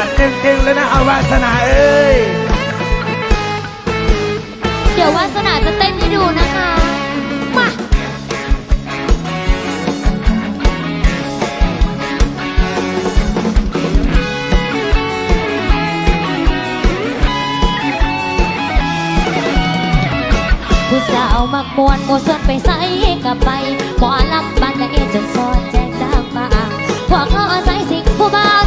จัดเต็มๆเลยนะเอาวาสนาเอ้ย เดี๋ยววาสนาจะเต้นให้ดูนะคะ มา ผู้สาวมักมวนโมส่วนไปใส่กับไปหมอลำบันละเอจนซอนแจงจางปางพวกเขาอาศัยสิ่งผู้บ่า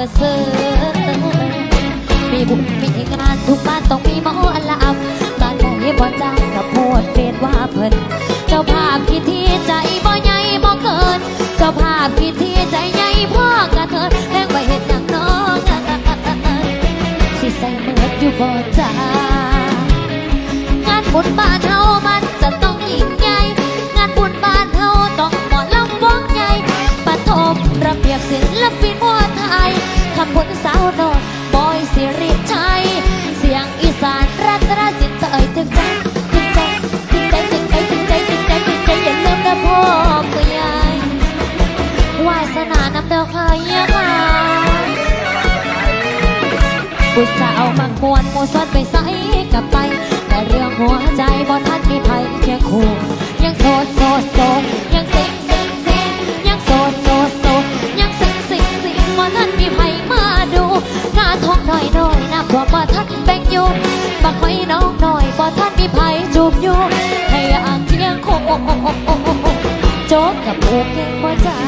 ซ้อนก็เสือมีบุญมีงานทุกบ้านต้องมีหมอลำบ้านไหนบ่จ้างกับโพดเฟซว่าเพิ่นเจ้าภาพพิธีใจบ่ใหญ่บ่เกิน เจ้าภาพพิธีใจใหญ่พ่อกระเทินแรงไปเห็นอย่างน้องสิใส่เมิดอยู่บ่จ้างานบุญบ้านเฮามันำพุนนบอยสิริชัย เสียงอีสานรัตนสินเตยถึงใจถึงใจถึงใจถึงใจถึงใจถึงใจถึงใจอย่าลืมนะพ่อผู้ใหญ่วาสนาน้ำเดาค่ะเยี่ยค่ะผู้สาวมักมวนมูสวดไปใส่กับไป แต่เรื่องหัวใจบ่ทันมีภัยเคียงคู่ โจ๊กกับปูเก่งบ่จ้า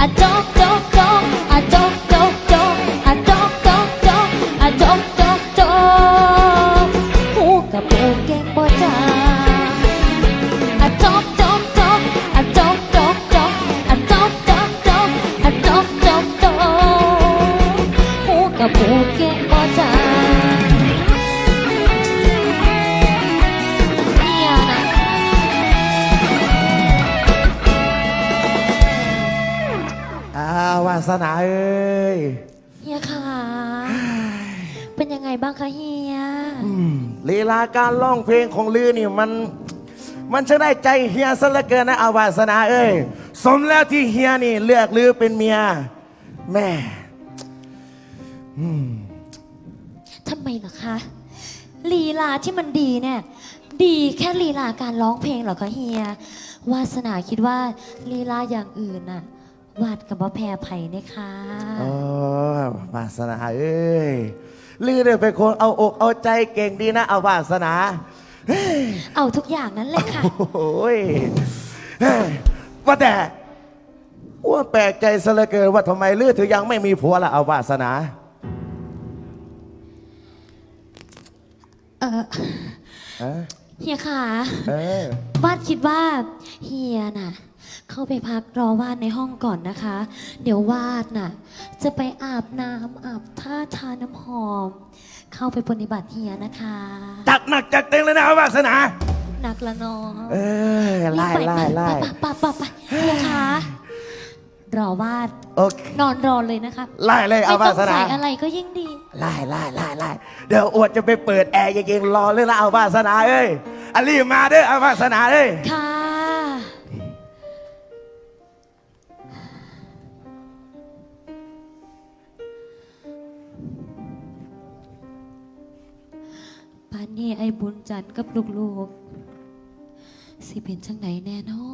อะโจ๊กโจ๊กโจ๊กอะโจ๊กโจ๊กโจ๊กอะโจ๊กโจ๊กโจ๊กอะโจ๊กโจ๊กโจ๊กหูกับปูเก่งบ่จ้าอะโจ๊กโจ๊กโจ๊กอะโจ๊กโจ๊กโจ๊กอะโจ๊กโจ๊กโจ๊กอะโจ๊กโจ๊กโจ๊กหูกับปูเก่งบ่จ้า สนาเอ้ยเฮียค่ะ เป็นยังไงบ้างคะเฮีย อืมลีลาการร้องเพลงของลือนี่มัน มันจะได้ใจเฮียซะเหลือเกินนะอาวาสนาเอ้ย สมแล้วที่เฮียนี่เลือกลือเป็นเมีย แม่ ทำไมล่ะคะ ลีลาที่มันดีเนี่ย ดีแค่ลีลาการร้องเพลงเหรอคะเฮีย วาสนาคิดว่าลีลาอย่างอื่นน่ะ วาดกับว่าแพรไผ่เนี่ยค่ะโอ้วาสนาเอ้ยลือเนี่ยเป็นคนเอาอกเอาใจเก่งดีนะ เอาวาสนาเอาทุกอย่างนั้นเลยค่ะ โอ้ยเฮ้ยว่าแต่ว่าแปลกใจซะเหลือเกินว่าทำไมลือถึงยังไม่มีผัวละเอาวาสนา เออเอ้ยเฮียค่ะเออ วาดคิดว่าเฮียน่ะ เข้าไปพักรอวาดในห้องก่อนนะคะ เดี๋ยววาดน่ะ จะไปอาบน้ำอาบท่าทาน้ำหอม เข้าไปปฏิบัติเฮียนะคะจัดหนักจัดเต็มเลยนะเอาวาสนา หนักละเนองเออไล่ไล่ไล่ปะปะปะปะเฮียคะรอวาดโอเคนอนรอเลยนะคะไล่เลยไม่เอาต้วาองสนา ใส่อะไรก็ยิ่งดี ไล่ไล่ไล่ไล่เดี๋ยวอวดจะไปเปิดแอร์เย็นๆรอเลยนะเอาวาสนาเอ้ยอันรีบมาเด้อเอาวาสนาเอ้ยค่ะ นี่ไอ้บุญจันทร์กับลูกๆสิเป็นจังไหนแน่นอ